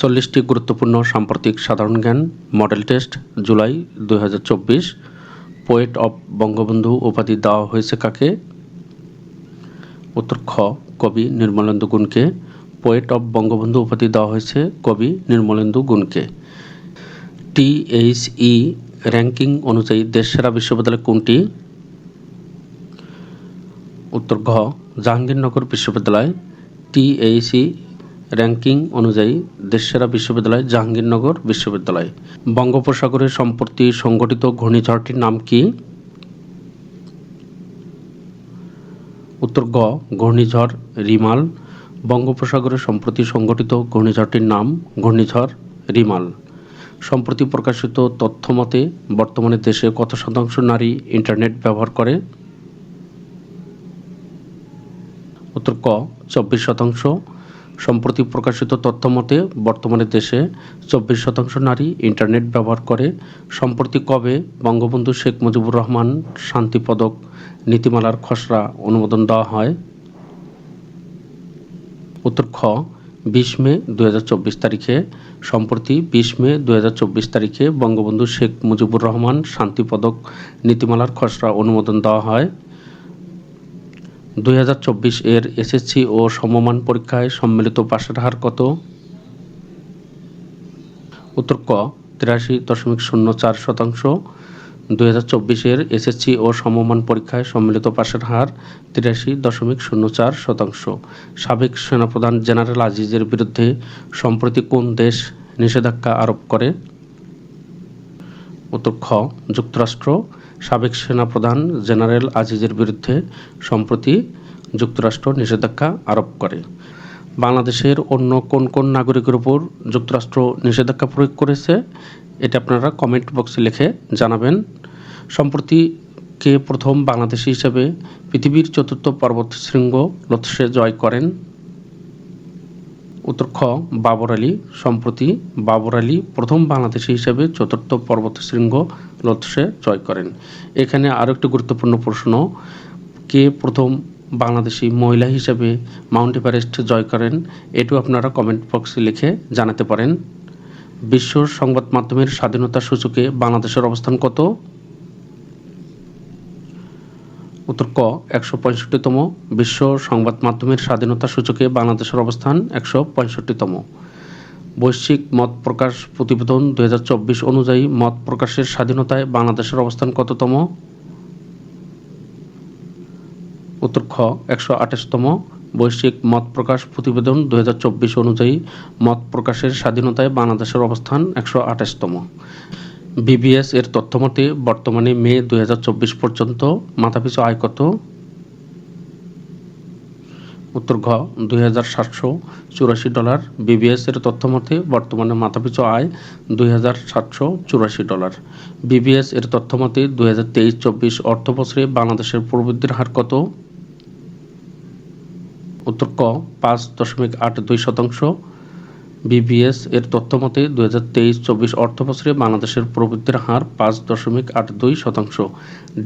চল্লিশটি গুরুত্বপূর্ণ সাম্প্রতিক সাধারণ জ্ঞান মডেল টেস্ট জুলাই দু হাজার চব্বিশ পোয়েট অব বঙ্গবন্ধু উপাধি দেওয়া হয়েছে কাকে? উত্তর খ, কবি নির্মলেন্দু গুণকে। পোয়েট অব বঙ্গবন্ধু উপাধি দেওয়া হয়েছে কবি নির্মলেন্দু গুণকে। টিএইচই র্যাঙ্কিং অনুযায়ী দেশ সেরা বিশ্ববিদ্যালয় কোনটি? উত্তর ঘ, জাহাঙ্গীরনগর বিশ্ববিদ্যালয়। টিএইচই র্যাঙ্কিং অনুযায়ী দেশসেরা বিশ্ববিদ্যালয় জাহাঙ্গীরনগর বিশ্ববিদ্যালয়। বঙ্গোপসাগরে সম্প্রতি সংঘটিত ঘূর্ণিঝড়টির নাম কি? উত্তর গ, ঘূর্ণিঝড় রিমাল। বঙ্গোপসাগরে সম্প্রতি সংঘটিত ঘূর্ণিঝড়টির নাম ঘূর্ণিঝড় রিমাল। সম্প্রতি প্রকাশিত তথ্য মতে, বর্তমানে দেশে কত শতাংশ নারী ইন্টারনেট ব্যবহার করে? উত্তর ক, চব্বিশ শতাংশ। সম্প্রতি প্রকাশিত তথ্য মতে, বর্তমানে দেশে চব্বিশ শতাংশ নারী ইন্টারনেট ব্যবহার করে। সম্প্রতি কবে বঙ্গবন্ধু শেখ মুজিবুর রহমান শান্তি পদক নীতিমালার খসড়া অনুমোদন দেওয়া হয়? উত্তর খ, বিশ মে দু হাজার চব্বিশ তারিখে। সম্প্রতি বিশ মে দু হাজার চব্বিশ তারিখে বঙ্গবন্ধু শেখ মুজিবুর রহমান শান্তি পদক নীতিমালার খসড়া অনুমোদন দেওয়া হয়। দুই হাজার চব্বিশ এর এসএসসি ও সমমান পরীক্ষায় সম্মিলিত পাশের হার কত? উত্তর ক, তিরাশি দশমিক শূন্য চার শতাংশ। দুই চব্বিশের এসএসসি ও সমমান পরীক্ষায় সম্মিলিত পাশের হার তিরাশি দশমিক শূন্য চার শতাংশ। সাবেক সেনাপ্রধান জেনারেল আজিজের বিরুদ্ধে সম্প্রতি কোন দেশ নিষেধাজ্ঞা আরোপ করে? উত্তর খ, যুক্তরাষ্ট্র। সাবেক সেনাপ্রধান জেনারেল আজিজের বিরুদ্ধে সম্প্রতি যুক্তরাষ্ট্র নিষেধাজ্ঞা আরোপ করে। বাংলাদেশের অন্য কোন কোন নাগরিকের উপর যুক্তরাষ্ট্র নিষেধাজ্ঞা প্রয়োগ করেছে, এটা আপনারা কমেন্ট বক্সে লিখে জানাবেন। সম্প্রতি কে প্রথম বাংলাদেশি হিসেবে পৃথিবীর চতুর্থ পর্বত শৃঙ্গ লতসে জয় করেন উত্তর খ, বাবর আলী সম্প্রতি বাবর আলী প্রথম বাংলাদেশি হিসেবে চতুর্থ পর্বত শৃঙ্গ লতসে জয় করেন। এখানে আরও একটি গুরুত্বপূর্ণ প্রশ্ন, কে প্রথম বাংলাদেশি মহিলা হিসেবে মাউন্ট এভারেস্ট জয় করেন, এটিও আপনারা কমেন্ট বক্সে লিখে জানাতে পারেন। বিশ্ব সংবাদ মাধ্যমের স্বাধীনতা সূচকে বাংলাদেশের অবস্থান কত? উত্তর ক, একশো পঁয়ষট্টিতম বিশ্ব সংবাদ মাধ্যমের স্বাধীনতা সূচকে বাংলাদেশের অবস্থান একশো পঁয়ষট্টিতম। বৈশ্বিক মত প্রকাশ প্রতিবেদন দু হাজার চব্বিশ অনুযায়ী মত প্রকাশের স্বাধীনতায় বাংলাদেশের অবস্থান কততম? উত্তর খ, একশো আঠাশতম বৈশ্বিক মত প্রকাশ প্রতিবেদন দুহাজার চব্বিশ অনুযায়ী মত প্রকাশের স্বাধীনতায় বাংলাদেশের অবস্থান একশো আঠাশতম। বিবিএস এর তথ্যমতে, বর্তমানে মে দু হাজার চব্বিশ পর্যন্ত মাথাপিছু আয় কত? উত্তর ঘ, দুই হাজার সাতশো চুরাশি ডলার। বিবিএস এর তথ্যমতে, বর্তমানে মাথাপিছু আয় দুই হাজার সাতশো চুরাশি ডলার। বিবিএস এর তথ্যমতে, দুই হাজার তেইশ চব্বিশ অর্থ বছরে বাংলাদেশের প্রবৃদ্ধির হার কত? উত্তর ক, পাঁচ দশমিক আট দুই শতাংশ। বিবিএস এর তথ্যমতে দু হাজার তেইশ চব্বিশ অর্থবছরে বাংলাদেশের প্রবৃদ্ধির হার পাঁচ দশমিক আট দুই শতাংশ।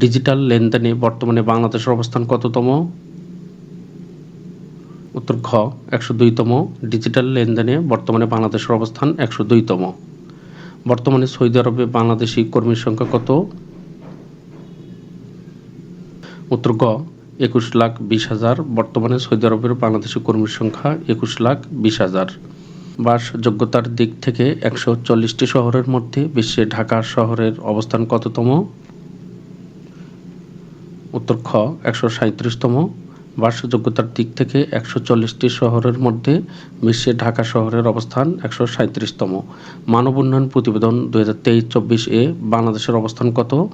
ডিজিটাল লেনদেনে বর্তমানে বাংলাদেশের অবস্থান কততম? উত্তর খ একশো দুইতম। ডিজিটাল লেনদেনে বর্তমানে বাংলাদেশের অবস্থান একশো দুইতম। বর্তমানে সৌদি আরবে বাংলাদেশি কর্মীর সংখ্যা কত? উত্তর গ একুশ লাখ বিশ হাজার। বর্তমানে সৌদি আরবের বাংলাদেশি কর্মীর সংখ্যা একুশ লাখ বিশ হাজার। বাসযোগ্যতার দিক থেকে একশো চল্লিশটি শহরের মধ্যে বিশ্বে ঢাকা শহরের অবস্থান কততম? উত্তর খ, একশো সাঁত্রিশতম বাসযোগ্যতার দিক থেকে একশো চল্লিশটি শহরের মধ্যে বিশ্বে ঢাকা শহরের অবস্থান একশো সাঁত্রিশতম মানব উন্নয়ন প্রতিবেদন দু হাজার তেইশ চব্বিশ এ বাংলাদেশের অবস্থান কত?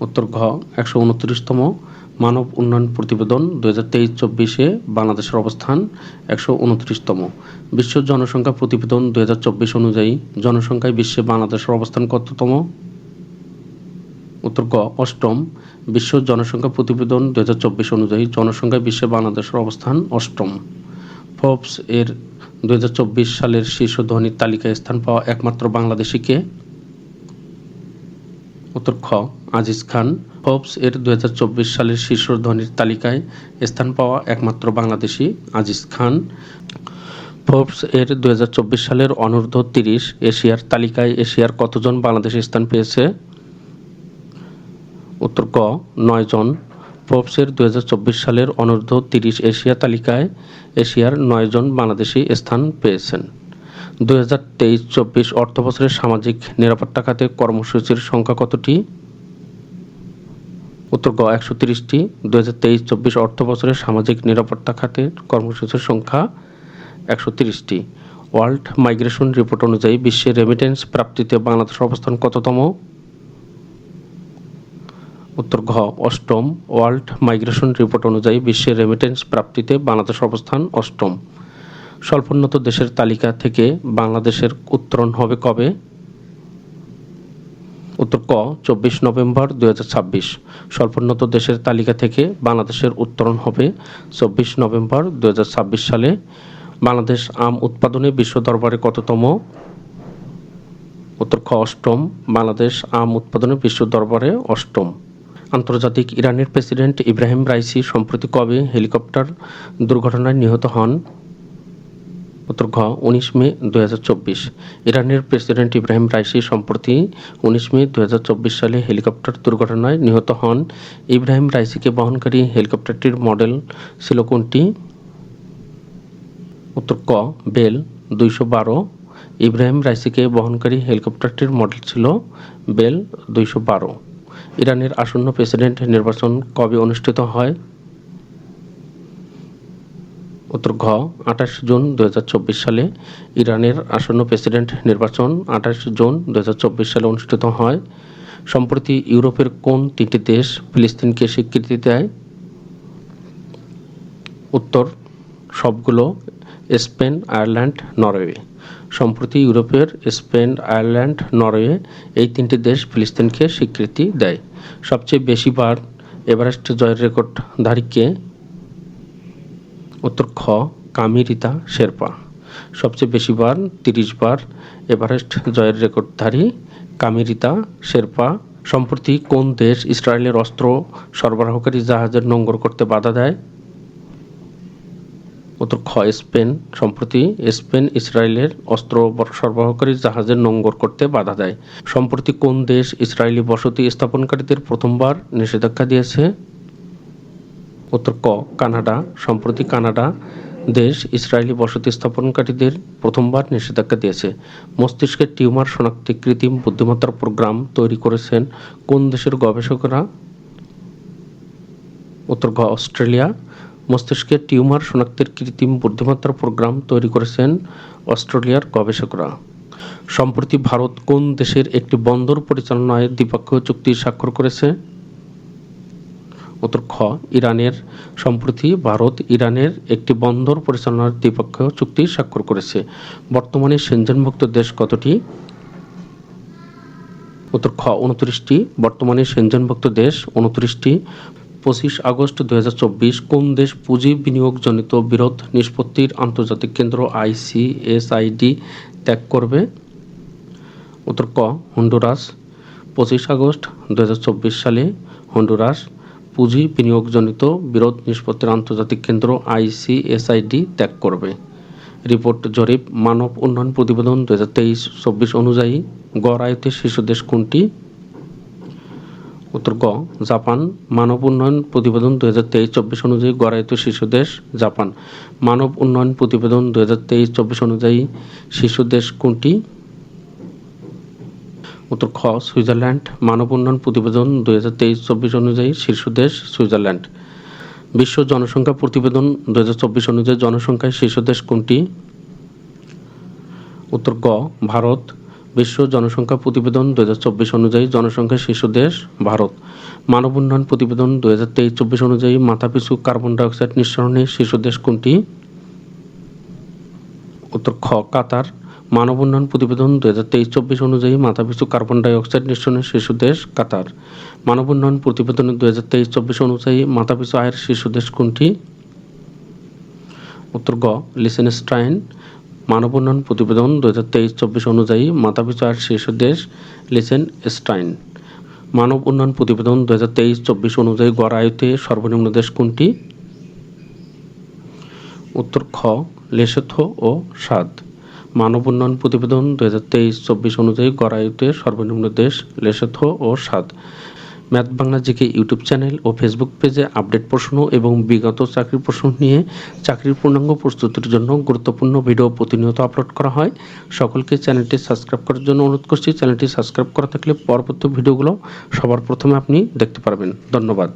উত্তর ঘ, একশো উনত্রিশতম। মানব উন্নয়ন প্রতিবেদন দু হাজার তেইশ চব্বিশে বাংলাদেশের অবস্থান একশো উনত্রিশতম। বিশ্ব জনসংখ্যা প্রতিবেদন দু হাজার চব্বিশ অনুযায়ী জনসংখ্যায় বিশ্বে বাংলাদেশের অবস্থান কততম? উত্তর ক, অষ্টম। বিশ্ব জনসংখ্যা প্রতিবেদন দু হাজার চব্বিশ অনুযায়ী জনসংখ্যায় বিশ্বে বাংলাদেশের অবস্থান অষ্টম। ফোর্বস এর দু হাজার চব্বিশ সালের শীর্ষ ধনীর তালিকায় স্থান পাওয়া একমাত্র বাংলাদেশিকে উত্তর খ, আজিজ খান, ফোর্বস এর দু হাজার চব্বিশ সালের শীর্ষ ধনীর তালিকায় স্থান পাওয়া একমাত্র বাংলাদেশি আজিজ খান। ফোর্বস এর দুই হাজার চব্বিশ সালের অনূর্ধ্ব তিরিশ এশিয়ার তালিকায় এশিয়ার কতজন বাংলাদেশি স্থান পেয়েছে? উত্তর ক, নয় জন। ফোর্বসের দুই হাজার চব্বিশ সালের অনূর্ধ্ব তিরিশ এশিয়া তালিকায় এশিয়ার নয় জন বাংলাদেশি স্থান পেয়েছেন। দুই হাজার তেইশ চব্বিশ অর্থবছরের সামাজিক নিরাপত্তা খাতে কর্মসূচির সংখ্যা কতটি? উত্তর গ একশো তিরিশটি। দু হাজার তেইশ চব্বিশ অর্থ বছরের সামাজিক নিরাপত্তা খাতে কর্মসূচির সংখ্যা একশো তিরিশটি। ওয়ার্ল্ড মাইগ্রেশন রিপোর্ট অনুযায়ী বিশ্বের রেমিটেন্স প্রাপ্তিতে বাংলাদেশের অবস্থান কততম? উত্তর ঘ অষ্টম। ওয়ার্ল্ড মাইগ্রেশন রিপোর্ট অনুযায়ী বিশ্বের রেমিটেন্স প্রাপ্তিতে বাংলাদেশের অবস্থান অষ্টম। স্বল্পোন্নত দেশের তালিকা থেকে বাংলাদেশের উত্তরণ হবে কবে? উত্তর ক, চব্বিশ নভেম্বর দু ছাব্বিশ। স্বল্পোন্নত দেশের তালিকা থেকে বাংলাদেশের উত্তরণ হবে চব্বিশ নভেম্বর দু ছাব্বিশ সালে। বাংলাদেশ আম উৎপাদনে বিশ্ব দরবারে কততম? উত্তর খ, অষ্টম। বাংলাদেশ আম উৎপাদনে বিশ্ব দরবারে অষ্টম। আন্তর্জাতিক ইরানের প্রেসিডেন্ট ইব্রাহিম রাইসি সম্প্রতি কবে হেলিকপ্টার দুর্ঘটনায় নিহত হন? উত্তর ঘ, উনিশ মে দু হাজার চব্বিশ। ইরানের প্রেসিডেন্ট ইব্রাহিম রাইসি সম্প্রতি উনিশ মে দু হাজার চব্বিশ সালে হেলিকপ্টার দুর্ঘটনায় নিহত হন। ইব্রাহিম রাইসিকে বহনকারী হেলিকপ্টারটির মডেল ছিল কোনটি? উত্তর ক, বেল দুইশো বারো। ইব্রাহিম রাইসিকে বহনকারী হেলিকপ্টারটির মডেল ছিল বেল দুইশো বারো। ইরানের আসন্ন প্রেসিডেন্ট নির্বাচন কবে অনুষ্ঠিত হয়? উত্তর ঘ, আঠাশ জুন দু হাজার চব্বিশ সালে ইরানের আসন্ন প্রেসিডেন্ট নির্বাচন আঠাশ জুন দু হাজার চব্বিশ সালে অনুষ্ঠিত হয়। সম্প্রতি ইউরোপের কোন তিনটি দেশ ফিলিস্তিনকে স্বীকৃতি দেয়? উত্তর, সবগুলো, স্পেন, আয়ারল্যান্ড, নরওয়ে। সম্প্রতি ইউরোপের স্পেন, আয়ারল্যান্ড, নরওয়ে এই তিনটি দেশ ফিলিস্তিনকে স্বীকৃতি দেয়। সবচেয়ে বেশিবার এভারেস্ট জয়ের রেকর্ডধারী কে উত্তর খ কামিরিতা শেরপা। সবচেয়ে বেশি বার তিরিশ বার এভারেস্ট জয়ের রেকর্ডধারী কামিরিতা শেরপা। সম্প্রতি কোন দেশ ইসরায়েলের অস্ত্র সরবরাহকারী জাহাজের নোঙ্গর করতে বাধা দেয়? উত্তর খ, স্পেন। সম্প্রতি স্পেন ইসরায়েলের অস্ত্র সরবরাহকারী জাহাজের নোঙ্গর করতে বাধা দেয়। সম্প্রতি কোন দেশ ইসরায়েলি বসতি স্থাপনকারীদের প্রথমবার নিষেধাজ্ঞা দিয়েছে? উত্তর ক কানাডা, সম্প্রতি কানাডা দেশ ইসরায়েলি বসতি স্থাপনকারীদের প্রথমবার নিষেধাজ্ঞা দিয়েছে। মস্তিষ্কের টিউমার শনাক্তে কৃত্রিম বুদ্ধিমত্তার প্রোগ্রাম তৈরি করেছেন কোন দেশের গবেষকরা? উত্তর গ অস্ট্রেলিয়া। মস্তিষ্কের টিউমার শনাক্তের কৃত্রিম বুদ্ধিমত্তার প্রোগ্রাম তৈরি করেছেন অস্ট্রেলিয়ার গবেষকরা। সম্প্রতি ভারত কোন দেশের একটি বন্দর পরিচালনায় দ্বিপক্ষীয় চুক্তি স্বাক্ষর করেছে? উত্তর খ ইরানের, সম্প্রতি ভারত ইরানের একটি বন্দর পরিচালনার দ্বিপক্ষীয় চুক্তি স্বাক্ষর করেছে। বর্তমানে সেনজেনভুক্ত দেশ কতটি? উত্তর খ উনত্রিশটি। বর্তমানে সেনজেনভুক্ত দেশ উনত্রিশটি। পঁচিশ আগস্ট দুই হাজার চব্বিশ, কোন দেশ পুঁজি বিনিয়োগজনিত বিরোধ নিষ্পত্তির আন্তর্জাতিক কেন্দ্র আইসিএসআইডি ত্যাগ করবে? উত্তর ক হন্ডুরাস। পঁচিশ আগস্ট দু হাজার চব্বিশ সালে হন্ডুরাস পুঁজি বিনিয়োগজনিত বিরোধ নিষ্পত্তির আন্তর্জাতিক কেন্দ্র আইসিএসআইডি ত্যাগ করবে। রিপোর্ট জরিপ, মানব উন্নয়ন প্রতিবেদন দু হাজার তেইশ চব্বিশ অনুযায়ী গড় আয়তে শীর্ষ দেশ কোনটি? উত্তর গ, জাপান। মানব উন্নয়ন প্রতিবেদন দু হাজার তেইশ চব্বিশ অনুযায়ী গড় আয়তে শীর্ষ দেশ জাপান। মানব উন্নয়ন প্রতিবেদন দু হাজার তেইশ চব্বিশ অনুযায়ী শীর্ষ দেশ কোনটি? উত্তর খ, সুইজারল্যান্ড, মানব উন্নয়ন প্রতিবেদন দুই হাজার তেইশ, চব্বিশ অনুযায়ী শীর্ষ দেশ সুইজারল্যান্ড। বিশ্ব জনসংখ্যা প্রতিবেদন দু হাজার চব্বিশ অনুযায়ী জনসংখ্যায় শীর্ষ দেশ কোনটি? উত্তর গ ভারত। বিশ্ব জনসংখ্যা প্রতিবেদন দু হাজার চব্বিশ অনুযায়ী জনসংখ্যার শীর্ষ দেশ ভারত। মানব উন্নয়ন প্রতিবেদন দু হাজার তেইশ, চব্বিশ অনুযায়ী মাথাপিছু কার্বন ডাইঅক্সাইড নিঃসরণে শীর্ষ দেশ কোনটি? উত্তর খ, কাতার। মানব উন্নয়ন প্রতিবেদন দু হাজার তেইশ চব্বিশ অনুযায়ী মাথাপিছু কার্বন ডাইঅক্সাইড নিঃসরণের শীর্ষ দেশ কাতার। মানব উন্নয়ন প্রতিবেদন দু হাজার তেইশ চব্বিশ অনুযায়ী মাথাপিছু আয়ের শীর্ষ দেশ কোনটি? উত্তর গ, লিসেনস্টাইন। মানব উন্নয়ন প্রতিবেদন দু হাজার তেইশ চব্বিশ অনুযায়ী মাথাপিছু আয়ের শীর্ষ দেশ লিসেন স্টাইন মানব উন্নয়ন প্রতিবেদন দু হাজার তেইশ চব্বিশ অনুযায়ী গড় আয়ুতে সর্বনিম্ন দেশ কোনটি? উত্তর খ, লেসোথো ও স্বাদ মানব উন্নয়ন প্রতিবেদন দু হাজার তেইশ চব্বিশ অনুযায়ী গড়ায়ুতে সর্বনিম্ন দেশ, লেসোথো ও স্বাদ। Math Bangla GK YouTube channel ও ফেসবুক পেজে আপডেট প্রশ্ন এবং বিগত চাকরির প্রশ্ন নিয়ে চাকরির পূর্ণাঙ্গ প্রস্তুতির জন্য গুরুত্বপূর্ণ ভিডিও প্রতিনিয়ত আপলোড করা হয়। সকলকে চ্যানেলটি সাবস্ক্রাইব করার জন্য অনুরোধ করছি। চ্যানেলটি সাবস্ক্রাইব করা থাকলে পরবর্তী ভিডিওগুলো সবার প্রথমে আপনি দেখতে পারবেন। ধন্যবাদ।